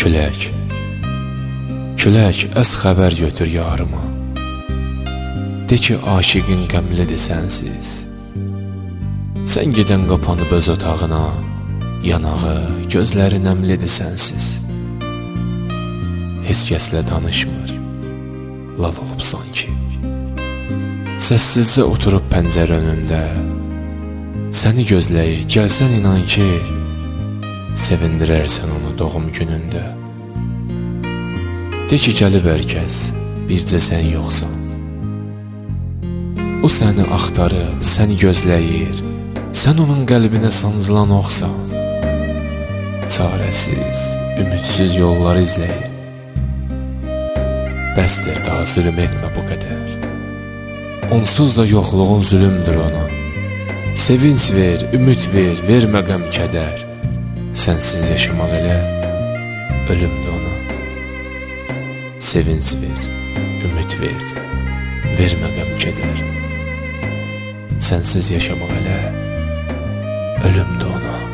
Külək. Külək əs xəbər götür yarıma. De ki aşiqin qəmlidir sənsiz. Sən gedən qapanıb öz otağına Yanağı, gözləri nəmlidir sənsiz. Heç kəslə danışmır Lal olub sanki. Səssizcə oturub pəncərə önündə Səni gözləyir, gəlsən inan ki Sevindirərsən onu doğum günündə. De ki gəlib hər kəs, bircə sən yoxsan. O səni axtarıb, səni gözləyir Sən onun qəlbinə sancılan oxsan. Çarəsiz, ümidsiz yollar izləyir. Bəsdir daha zülüm etmə bu qədər. Onsuz da yoxluğun zülümdür ona. Sevinç ver, ümid ver, vermə qəm kədər Sənsiz yaşamaq elə ölümdür ona. Sevinç ver, ümid ver, vermə qəm kədər Sənsiz yaşamaq elə ölümdür ona